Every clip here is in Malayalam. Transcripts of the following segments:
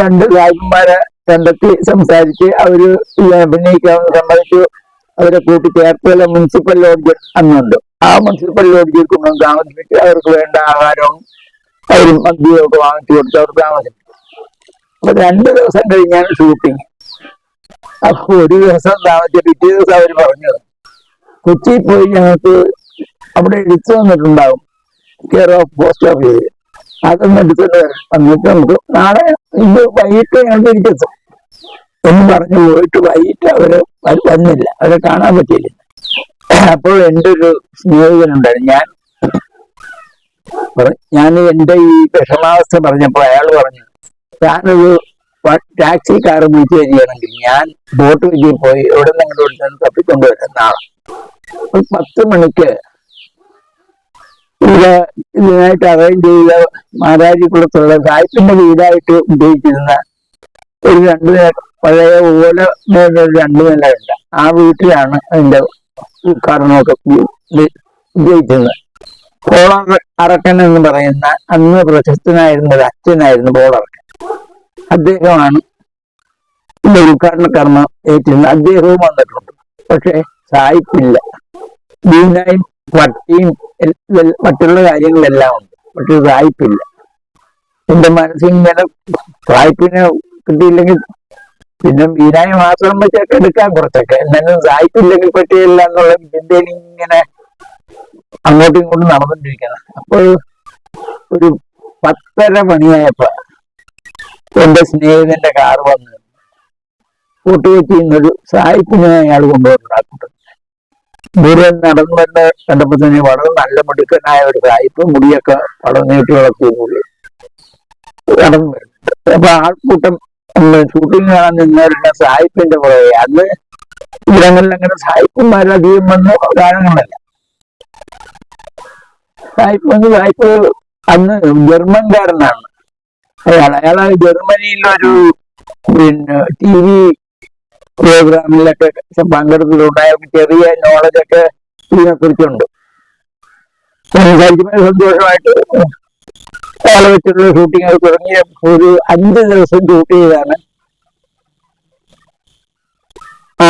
രണ്ട് സാഹിബന്മാരെ കണ്ടെത്തി സംസാരിച്ച് അവർ അഭിനയിക്കാൻ സമ്മതിച്ചു. അവരെ കൂട്ടി ചേർത്തല മുനിസിപ്പൽ ലോഡ്ജ് അന്നുണ്ട്. ആ മുനിസിപ്പൽ ലോഡ്ജിൽ കൊണ്ടുവന്ന് താമസിപ്പിച്ച് അവർക്ക് വേണ്ട ആഹാരവും അവരും മദ്യവും ഒക്കെ വാങ്ങിച്ചു കൊടുത്ത് അവർ താമസിച്ചു. അപ്പൊ രണ്ട് ദിവസം കഴിഞ്ഞാണ് ഷൂട്ടിങ് അപ്പൊ ഒരു ദിവസം താമസിച്ച പിറ്റേ ദിവസം അവർ പറഞ്ഞത് കൊച്ചിയിൽ പോയി ഞങ്ങൾക്ക് അവിടെ എടുത്തു വന്നിട്ടുണ്ടാവും. കെയർ ഓഫ് പോസ്റ്റ് ഓഫീസ് അതൊന്ന് എടുത്തിട്ട് വന്നിട്ട് നമുക്ക് നാളെ ഇത് വൈകിട്ട് ഞങ്ങൾക്ക് എത്തും എന്ന് പറഞ്ഞു പോയിട്ട് വൈകിട്ട് അവർ വന്നില്ല. അവരെ കാണാൻ പറ്റിയില്ല. അപ്പോൾ എന്റെ ഒരു സ്നേഹിതനുണ്ടായിരുന്നു. ഞാൻ ഞാൻ എന്റെ ഈ വിഷമാവസ്ഥ പറഞ്ഞപ്പോൾ അയാൾ പറഞ്ഞു ഞാനൊരു ടാക്സി കാർ വിളിച്ചു തരികയാണെങ്കിൽ ഞാൻ ബോട്ട് വഴി പോയി എവിടെ നിങ്ങളുടെ തപ്പിക്കൊണ്ടുവരാം നാളെ ഒരു പത്ത് മണിക്ക് ഇവിടെ ഇതിനായിട്ട് അറേഞ്ച് ചെയ്ത മാരാരിക്കുളത്തുള്ള സായിപ്പിന്റെ വീടായിട്ട് ഉപയോഗിച്ചിരുന്ന ഒരു രണ്ടു നില പഴയ ഓല രണ്ട് നില നിലയുണ്ട് ആ വീട്ടിലാണ് അതിന്റെ കാരണമൊക്കെ ഉപയോഗിച്ചിരുന്നത്. പോളർ അറക്കൻ എന്ന് പറയുന്ന അന്ന് പ്രശസ്തനായിരുന്ന ഒരു അച്ഛനായിരുന്നു പോളറക്കൻ അദ്ദേഹമാണ് ഇതിന്റെ ഉദ്ഘാടന കർമ്മം ഏറ്റിരുന്നത് അദ്ദേഹവും വന്നിട്ടുണ്ട്. പക്ഷെ സായിപ്പില്ല. ബീനായും എൽ- മറ്റുള്ള കാര്യങ്ങളെല്ലാം ഉണ്ട്. മറ്റൊരു വായ്പില്ല. എന്റെ മനസ്സിൽ ഇങ്ങനെ സായിപ്പിനെ കിട്ടിയില്ലെങ്കിൽ പിന്നെ ബീനായി മാത്രം വെച്ചൊക്കെ എടുക്കാൻ കുറച്ചൊക്കെ. എന്നാലും സായിപ്പില്ലെങ്കിൽ പറ്റിയില്ല എന്നുള്ള ചിന്തയിൽ ഇങ്ങനെ അങ്ങോട്ടും ഇങ്ങോട്ടും നടന്നുകൊണ്ടിരിക്കണം അപ്പോൾ ഒരു പത്തര മണിയായപ്പോ എന്റെ സ്നേഹിതന്റെ കാർ വന്ന് കൂട്ടുകെട്ടിൽ നിന്നൊരു സായിപ്പിനെ അയാൾ കൊണ്ടുവന്നിട്ടുണ്ടാക്കുന്നത് ദൂരെ നടന്നു തന്നെ കണ്ടപ്പോ വളരെ നല്ല മിടുക്കനായ ഒരു സായിപ്പ് മുടിയൊക്കെ വളരെ നീട്ടി വളർത്തിയുള്ളൂ നടന്നു. അപ്പൊ ആൾക്കൂട്ടം ഷൂട്ടിംഗ് കാണാൻ നിന്നവരുടെ സായിപ്പിന്റെ പുറകെ. അന്ന് ഇവിടങ്ങളിൽ അങ്ങനെ സായിപ്പന്മാരധികം വന്ന കാരണങ്ങളല്ല. സായിപ്പ് വന്ന് സായിപ്പ് അന്ന് ജർമ്മൻകാരനാണ്. അയാൾ അയാൾ ജർമ്മനിയിലൊരു പിന്നെ ടി വി പ്രോഗ്രാമിലൊക്കെ പങ്കെടുത്തിട്ടുണ്ടായ ചെറിയ നോളജ് ഒക്കെ ഇതിനെ കുറിച്ചുണ്ട് സംസാരിക്കുമ്പോൾ സന്തോഷമായിട്ട് അയാളെ വെച്ചിട്ടുള്ള ഷൂട്ടിംഗ് ഒക്കെ തുടങ്ങിയ ഒരു അഞ്ച് ദിവസം ഷൂട്ട് ചെയ്താണ് ആ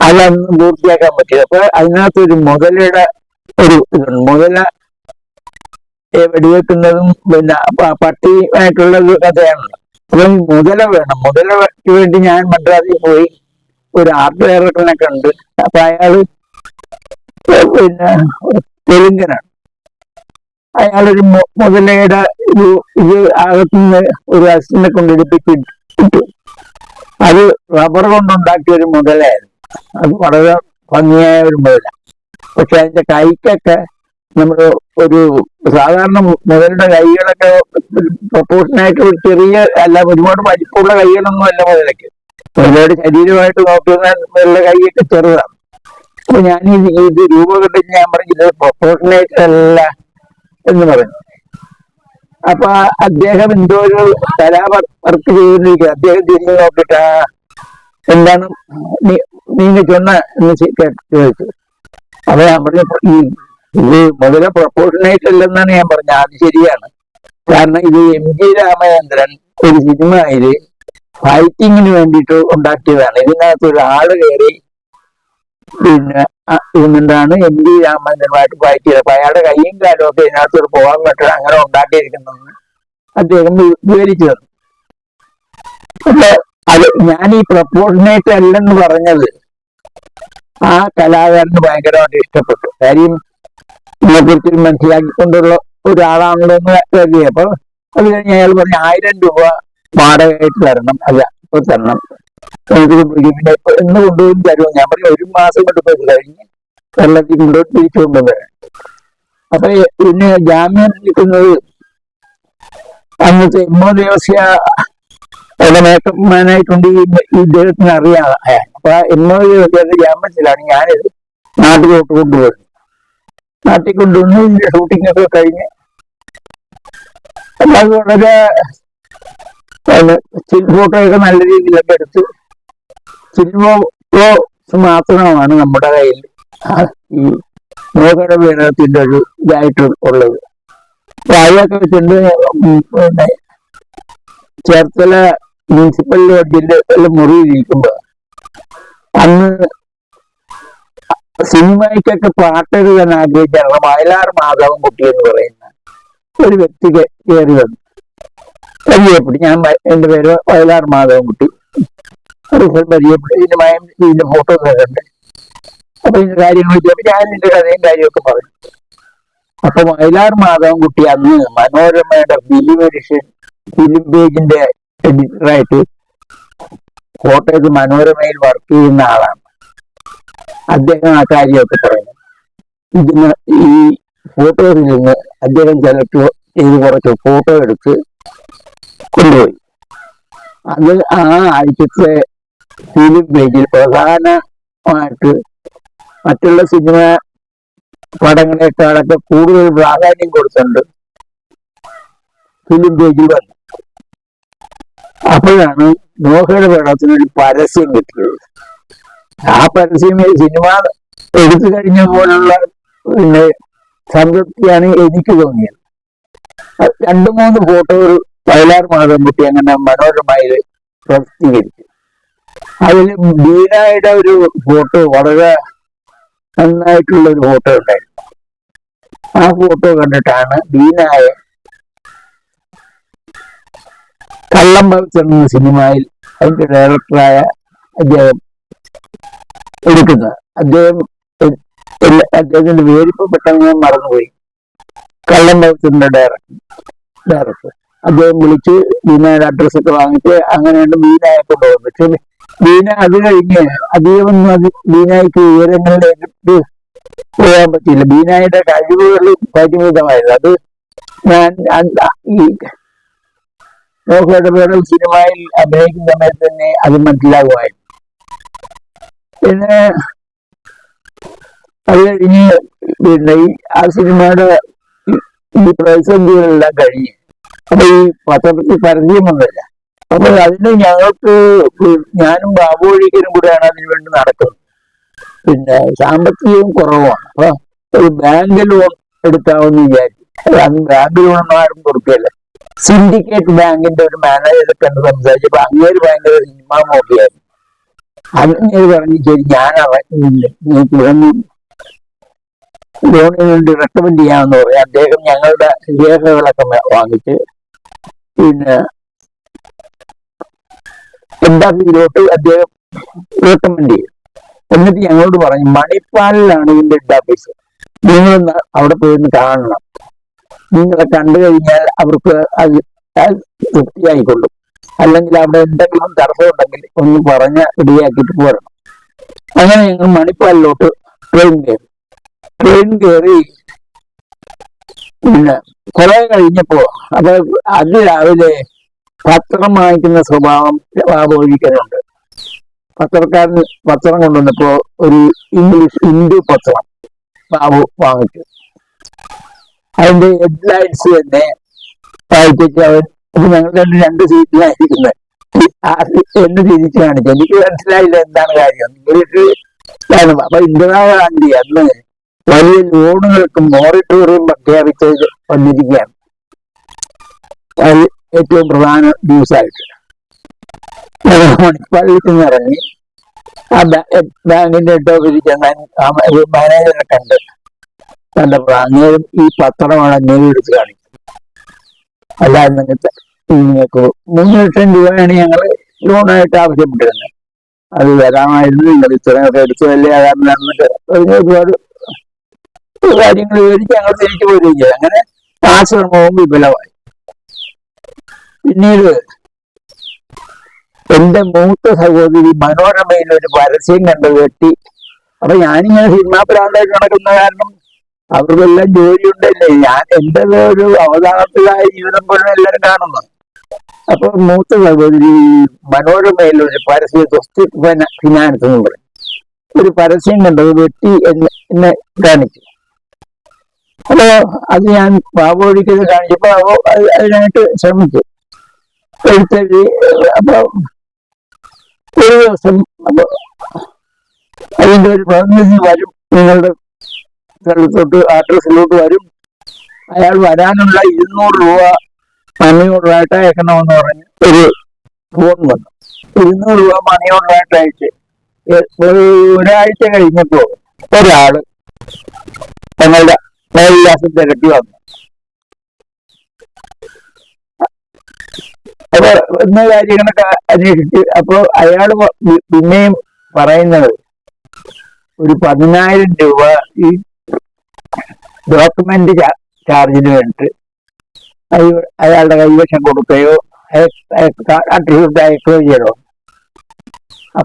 അതൊന്നും പൂർത്തിയാക്കാൻ പറ്റിയത്. അപ്പൊ അതിനകത്ത് ഒരു മുതലയുടെ ഒരു ഇതുണ്ട്. മുതല വെടിവെക്കുന്നതും പിന്നെ പട്ടിയായിട്ടുള്ള ഒരു കഥയാണല്ലോ അപ്പൊ മുതല വേണം. മുതലയ്ക്ക് വേണ്ടി ഞാൻ മദ്രാസിൽ പോയി ഒരു ആർട്ട് ഡയറക്ടറിനെ കണ്ട് അപ്പൊ അയാൾ പിന്നെ തെലുങ്കനാണ്. അയാളൊരു മുതലയുടെ ഒരു ഇത് അകത്തുനിന്ന് ഒരു അസിനെ കൊണ്ടെടുപ്പിച്ചിട്ടു അത് റബ്ബർ കൊണ്ടുണ്ടാക്കിയ ഒരു മുതലായിരുന്നു അത് വളരെ ഭംഗിയായ ഒരു മുതല. പക്ഷെ അതിന്റെ കൈക്കൊക്കെ നമ്മൾ ഒരു സാധാരണ മുതലിന്റെ കൈകളൊക്കെ പ്രപ്പോർഷനായിട്ട് ചെറിയ അല്ല ഒരുപാട് വലിപ്പമുള്ള കൈകളൊന്നും അല്ല മുതലൊക്കെ. ഒരുപാട് ശരീരമായിട്ട് നോക്കുന്ന മുതലിന്റെ കൈയൊക്കെ ചെറുതാണ്. അപ്പൊ ഞാൻ ഇത് രൂപഘട്ടം ഞാൻ പറഞ്ഞു ഇത് അല്ല എന്ന് പറഞ്ഞു. അപ്പൊ അദ്ദേഹം എന്തോ ഒരു കലാ വർക്ക് ചെയ്തിരിക്കുക അദ്ദേഹം തിരിഞ്ഞു നോക്കിയിട്ട് എന്താണ് നീ നീ ചൊന്ന എന്ന് ചോദിച്ചു. അപ്പൊ ഞാൻ പറഞ്ഞു ഇത് മുതല പ്രൊപ്പോർഷനേറ്റ് അല്ലെന്നാണ് ഞാൻ പറഞ്ഞത്. അത് ശരിയാണ്. കാരണം ഇത് എം ജി രാമചന്ദ്രൻ ഒരു സിനിമയിൽ ഫൈറ്റിങ്ങിന് വേണ്ടിയിട്ട് ഉണ്ടാക്കിയതാണ്. ഇതിനകത്ത് ഒരാൾ കയറി പിന്നെ ആ, ഇരുന്നിട്ടാണ് എം ജി രാമചന്ദ്രനുമായിട്ട് ഫൈറ്റ് ചെയ്തത് അപ്പൊ അയാളുടെ കൈയും കാലും ഒക്കെ ഇതിനകത്ത് ഒരു പോകാൻ പറ്റും അങ്ങനെ ഉണ്ടാക്കിയിരിക്കുന്നതെന്ന് അദ്ദേഹം വിവരിച്ചു തന്നു. അപ്പൊ അത് ഞാൻ ഈ പ്രപ്പോർഷനേറ്റ് അല്ലെന്ന് പറഞ്ഞത് ആ കലാകാരന് ഭയങ്കരമായിട്ട് ഇഷ്ടപ്പെട്ടു. കാര്യം ഇതിനെക്കുറിച്ച് മനസ്സിലാക്കിക്കൊണ്ടുള്ള ഒരാളാണല്ലോ എന്ന് കരുതി. അത് കഴിഞ്ഞ് അയാൾ പറഞ്ഞു ആയിരം രൂപ വാടകയായിട്ട് തരണം. അല്ല ഇപ്പൊ തരണം. എന്ന് കൊണ്ടുപോയി തരുമോ? ഞാൻ പറഞ്ഞു ഒരു മാസം കൊണ്ട് പോയി കഴിഞ്ഞ് കേരളത്തിൽ കൊണ്ടുപോയി തിരിച്ചു കൊണ്ടുപോയി അപ്പൊ പിന്നെ ജാമ്യം നിൽക്കുന്നത് അന്നത്തെ എമ്മോ ദേവസ്യ അവിടെ മേക്കപ്പ് മാനായിട്ടുണ്ട് ഈ ഈ ഇദ്ദേഹത്തിന് അറിയാം. അപ്പൊ എമ്മോ ദേവസ്യ ജാമ്യത്തിലാണ് ഞാനിത് നാട്ടിലോട്ട് കൊണ്ടുപോയത് നാട്ടിൽ കൊണ്ടുവന്നു ഇതിന്റെ ഷൂട്ടിംഗ് ഒക്കെ കഴിഞ്ഞ്. അത് വളരെ സ്റ്റിൽ ഫോട്ടോ ഒക്കെ നല്ല രീതിയിലൊക്കെ എടുത്ത്. ഫോട്ടോ മാത്രമാണ് നമ്മുടെ കയ്യിൽ ഈ മോഹന വീണത്തിന്റെ ഒരു ഇതായിട്ട് ഉള്ളത്. അപ്പൊ അതൊക്കെ വെച്ചിട്ട് ഉം പിന്നെ ചേർത്തല മുനിസിപ്പൽ ലോഡ്ജിന്റെ ഉള്ള മുറിയിലിരിക്കുമ്പോ അന്ന് സിനിമയ്ക്കൊക്കെ പാട്ടെഴുതാൻ ആഗ്രഹിക്കാനുള്ള വയലാർ മാധവൻ കുട്ടി എന്ന് പറയുന്ന ഒരു വ്യക്തി കയറി വന്നു. പരിചയപ്പെട്ടു. ഞാൻ എന്റെ പേര് വയലാർ മാധവൻ കുട്ടി. പരിചയപ്പെട്ടു. ഇതിന്റെ മയം ഇതിന്റെ ഫോട്ടോ ഒക്കെ അപ്പൊ ഇതിന്റെ കാര്യങ്ങൾ ചോദിച്ചപ്പോ ഞാൻ ഇതിന്റെ കഥയും കാര്യമൊക്കെ പറഞ്ഞു. അപ്പൊ വയലാർ മാധവൻ കുട്ടി അന്ന് മനോരമയുടെ ഫിലിം എഡിഷൻ ഫിലിം പേജിന്റെ എഡിറ്ററായിട്ട് കോട്ടയത്ത് മനോരമയിൽ വർക്ക് ചെയ്യുന്ന ആളാണ്. അദ്ദേഹം ആ കാര്യമൊക്കെ പറയുന്നു. ഇതിന് ഈ ഫോട്ടോയിൽ നിന്ന് അദ്ദേഹം സെലക്ട് ചെയ്ത് കുറച്ച് ഫോട്ടോ എടുത്ത് കൊണ്ടുപോയി. അത് ആ ആഴ്ചത്തെ ഫിലിം പേജിൽ പ്രധാനമായിട്ട് മറ്റുള്ള സിനിമ പടങ്ങളെക്കാളൊക്കെ കൂടുതൽ പ്രാധാന്യം കൊടുത്തുണ്ട് ഫിലിം പേജിൽ വന്നു. അപ്പോഴാണ് നോഹയുടെ പടത്തിനൊരു പരസ്യം കിട്ടിയത്. ആ പരസ്യം സിനിമ എടുത്തു കഴിഞ്ഞ പോലുള്ള പിന്നെ സംതൃപ്തിയാണ് എനിക്ക് തോന്നിയത്. രണ്ടു മൂന്ന് ഫോട്ടോകൾ വയലാർ മാധവൻകുട്ടി അങ്ങനെ മനോരമയിൽ പ്രസിദ്ധീകരിച്ചു. അതിൽ ബീനായുടെ ഒരു ഫോട്ടോ വളരെ നന്നായിട്ടുള്ള ഒരു ഫോട്ടോ ഉണ്ടായിരുന്നു. ആ ഫോട്ടോ കണ്ടിട്ടാണ് ബീനായ കള്ളം ഭവിച്ചെന്ന സിനിമയിൽ അതിന്റെ ഡയറക്ടറായ അദ്ദേഹം എടുക്കുന്നത്. അദ്ദേഹം അദ്ദേഹത്തിന്റെ പേരിപ്പോ പെട്ടെന്ന് ഞാൻ മറന്നുപോയി. കള്ളം ഭവിച്ചന്റെ ഡയറക്ടർ ഡയറക്ടർ അദ്ദേഹം വിളിച്ച് വീണയുടെ അഡ്രസ് ഒക്കെ വാങ്ങിച്ച് അങ്ങനെയാണ് വീണയെ കൊണ്ടുപോകുന്നത് പക്ഷെ വീണ അത് കഴിഞ്ഞ് അദ്ദേഹം വീണയ്ക്ക് ഉയരങ്ങളിലേക്ക് പോകാൻ പറ്റിയില്ല. വീണയുടെ കഴിവുകൾ പരിമിതമായിരുന്നു. അത് ഞാൻ ഈ നോക്കയുടെ പേരിൽ സിനിമയിൽ അഭിനയിക്കുന്ന സമയത്ത് തന്നെ അത് മനസ്സിലാകുമായിരുന്നു. പിന്നെ അത് കഴിഞ്ഞ് പിന്നെ ആ സിനിമയുടെ ഈ- പ്രതിസന്ധികളെല്ലാം കഴിഞ്ഞ്. അപ്പൊ ഈ പത്രത്തിൽ പരസ്യം വന്നില്ല അപ്പൊ അതിന് ഞങ്ങൾക്ക് ഞാനും ബാബു ഒഴിക്കലും കൂടെയാണ് അതിനു വേണ്ടി നടക്കുന്നത് പിന്നെ സാമ്പത്തികവും കുറവാണ്. അപ്പൊ ഒരു ബാങ്ക് ലോൺ എടുക്കാമെന്ന് വിചാരിച്ചു. അന്ന് ബാങ്ക് ലോൺ ഒന്നും ആരും കൊടുക്കുകയല്ല. സിൻഡിക്കേറ്റ് ബാങ്കിന്റെ ഒരു മാനേജറെ കണ്ട് സംസാരിച്ചപ്പോ ഒരു ഭയങ്കര സിനിമ നോക്കിയായിരുന്നു. അങ്ങേര് പറഞ്ഞു ശരി ഞാൻ ലോണിന് വേണ്ടി റെക്കമെൻഡ് ചെയ്യാമെന്ന് പറയും. അദ്ദേഹം ഞങ്ങളുടെ രേഖകളൊക്കെ വാങ്ങിച്ച് പിന്നെ എംബാസിയിലോട്ട് അദ്ദേഹം റെക്കമെൻഡ് ചെയ്യും. എന്നിട്ട് ഞങ്ങളോട് പറഞ്ഞു മണിപ്പാലിലാണ് ഇതിന്റെ ഹെഡ് ഓഫീസ് നിങ്ങളൊന്ന് അവിടെ പോയിരുന്ന് കാണണം. നിങ്ങളെ കണ്ടു കഴിഞ്ഞാൽ അവർക്ക് അത് തൃപ്തിയായിക്കൊള്ളും. അല്ലെങ്കിൽ അവിടെ എന്തെങ്കിലും തടസ്സം ഉണ്ടെങ്കിൽ ഒന്ന് പറഞ്ഞ് റെഡിയാക്കിയിട്ട് പോരണം. അങ്ങനെ ഞങ്ങൾ മണിപ്പാലിലോട്ട് ട്രെയിൻ കയറി. ട്രെയിൻ കയറി പിന്നെ കുറെ കഴിഞ്ഞപ്പോ അപ്പൊ അത് രാവിലെ പത്രം വാങ്ങിക്കുന്ന സ്വഭാവം ബാബു ഒഴിക്കലുണ്ട് പത്രക്കാരൻ പത്രം കൊണ്ടുവന്നപ്പോ ഒരു ഇംഗ്ലീഷ് ഹിന്ദു പത്രം ബാബു വാങ്ങിച്ചു. അതിന്റെ ഹെഡ്ലൈൻസ് തന്നെ വായിച്ചിട്ട് അവൻ ഇത് ഞങ്ങൾ രണ്ട് രണ്ട് സീറ്റിലായിരിക്കുന്നത് ആ എന്നെ തിരിച്ചു കാണിച്ചു. എനിക്ക് മനസ്സിലായില്ല എന്താണ് കാര്യം. ഇംഗ്ലീഷ് അപ്പൊ അപ്പൊ ഇന്ദിരാഗാന്ധി അന്ന് വലിയ ലോണുകൾക്കും മോറിട്ടോറിയം പ്രഖ്യാപിച്ച് വന്നിരിക്കുകയാണ്. അത് ഏറ്റവും പ്രധാന ന്യൂസായിട്ട്. ആയിട്ട് നിന്ന് ഇറങ്ങി. ആ ബാങ്കിന്റെ ഹെഡ് ഓഫീസിൽ മാനേജറെ കണ്ട്. കണ്ടപ്പോൾ അങ്ങേരും ഈ പത്രമാണ് അങ്ങേരും എടുത്ത് കാണിക്കുന്നത്. അല്ലാതെ നിങ്ങൾക്ക് നിങ്ങൾക്ക് മൂന്ന് ലക്ഷം രൂപയാണ് ഞങ്ങൾ ലോണായിട്ട് ആവശ്യപ്പെട്ടിരുന്നത്. അത് വരാമായിരുന്നു. നിങ്ങൾ ഇത്രയൊക്കെ എടുത്തതല്ലേ അതാണ് എന്നിട്ട് അതിന് ഒരുപാട് കാര്യങ്ങൾ വിവരിച്ച് ഞങ്ങൾ തിരിച്ചു പോരുകയും ചെയ്തു. അങ്ങനെ ആ വിഫലമായി പിന്നീട് എന്റെ മൂത്ത സഹോദരി മനോരമയിൽ ഒരു പരസ്യം കണ്ട് വെട്ടി. അപ്പൊ ഞാനിങ്ങനെ സിനിമാ പ്രാന്തായിട്ട് നടക്കുന്ന കാരണം അവർക്കെല്ലാം ജോലി ഉണ്ടല്ലേ ഞാൻ എന്റെ ഒരു അവതാളത്തിലായ ജീവിതം പോലും എല്ലാവരും കാണുന്നു. അപ്പൊ മൂത്ത സഹോദരി മനോരമയിൽ ഒരു പരസ്യ സ്വസ്തിക് ഫിന- ഫിനാൻസ് എന്ന് പറയും. ഒരു പരസ്യം കണ്ടത് വെട്ടി എന്നെ കാണിച്ചു. അപ്പോ അത് ഞാൻ ബാബോടിക്കത് കാണിച്ചപ്പോ അതിനായിട്ട് ശ്രമിച്ചു. എഴുത്തഴി അപ്പൊ ഒരു ദിവസം അപ്പൊ അതിന്റെ ഒരു പ്രതിനിധി വരും. നിങ്ങളുടെ സ്ഥലത്തോട്ട് അഡ്രസ്സിലോട്ട് വരും. അയാൾ വരാനുള്ള ഇരുന്നൂറ് രൂപ അഞ്ഞൂറ് രൂപയായിട്ട് അയക്കണമെന്ന് പറഞ്ഞ് ഒരു ഫോൺ വന്നു. ഇരുന്നൂറ് രൂപ മണി ഓർഡറായിട്ട് അയച്ച്. ഒരാഴ്ച കഴിഞ്ഞപ്പോ ഒരാൾ ഞങ്ങളുടെ മേൽവിലാസം തിരട്ടി വന്നു. അപ്പൊ ഇന്ന കാര്യങ്ങളൊക്കെ അന്വേഷിച്ച് അപ്പൊ അയാൾ പിന്നെയും പറയുന്നത് ഒരു പതിനായിരം രൂപ ഈ ഡോക്യുമെന്റ് ചാർജിന് വേണ്ടിട്ട് അയാളുടെ കൈവശം കൊടുക്കുകയോ അട്രിബ്യൂട്ട് അയക്കുകയോ ചെയ്യണോ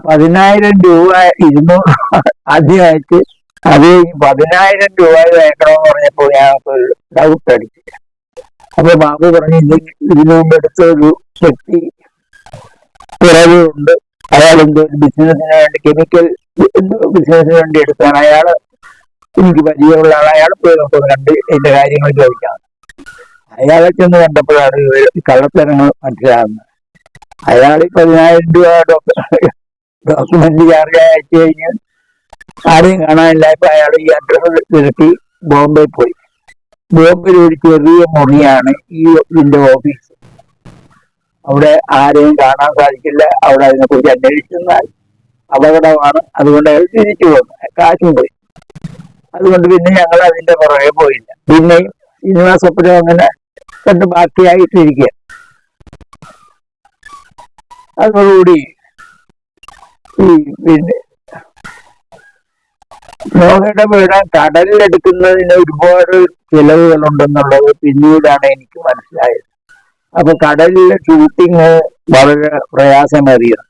പതിനായിരം രൂപ ഇരുന്നൂറ് ആദ്യമായിട്ട് അത് പതിനായിരം രൂപ അയക്കണമെന്ന് പറഞ്ഞപ്പോൾ ഞങ്ങൾക്ക് ഡൗട്ട് അടിച്ചു. അപ്പൊ ബാബു പറഞ്ഞു ഇത് ഇതിനു മുമ്പ് എടുത്ത ഒരു വ്യക്തി കുറവുണ്ട് അയാൾ എന്തോ ബിസിനസിന് വേണ്ടി കെമിക്കൽ ബിസിനസിന് വേണ്ടി എടുത്താണ്. അയാൾ എനിക്ക് പരിചയമുള്ള ആൾ അയാൾ പോയി നമുക്ക് കണ്ട് എന്റെ കാര്യങ്ങൾ ചോദിക്കാം. അയാളെ ചെന്ന് കണ്ടപ്പോഴാണ് കള്ളത്തരങ്ങൾ മനസ്സിലാകുന്നത്. അയാൾ പതിനായിരം രൂപ ഡോക്യുമെന്റ് ചാർജ് അയച്ചു കഴിഞ്ഞ് ആരെയും കാണാനില്ല ഇപ്പൊ അയാൾ ഈ അഡ്രസ് തിരക്കി ബോംബെ പോയി. ബോംബെയിൽ ഒരു ചെറിയ മുറിയാണ് ഈ ഇതിന്റെ ഓഫീസ് അവിടെ ആരെയും കാണാൻ സാധിക്കില്ല. അവിടെ അതിനെ കുറിച്ച് അന്വേഷിച്ചാൽ അപകടമാണ്. അതുകൊണ്ട് അയാൾ തിരിച്ചു പോന്നു കാശും പോയി. അതുകൊണ്ട് പിന്നെ ഞങ്ങൾ അതിന്റെ പുറകെ പോയില്ല. പിന്നെയും ശ്രീനിവാസപ്പുരം അങ്ങനെ കണ്ട് ബാക്കിയായിട്ടിരിക്കുക അതോടുകൂടി ഈ പിന്നെ ലോകയുടെ വീട് കടലിലെടുക്കുന്നതിന് ഒരുപാട് ചിലവുകളുണ്ടെന്നുള്ളത് പിന്നീടാണ് എനിക്ക് മനസ്സിലായത്. അപ്പൊ കടലിലെ ഷൂട്ടിങ് വളരെ പ്രയാസമേറിയത്.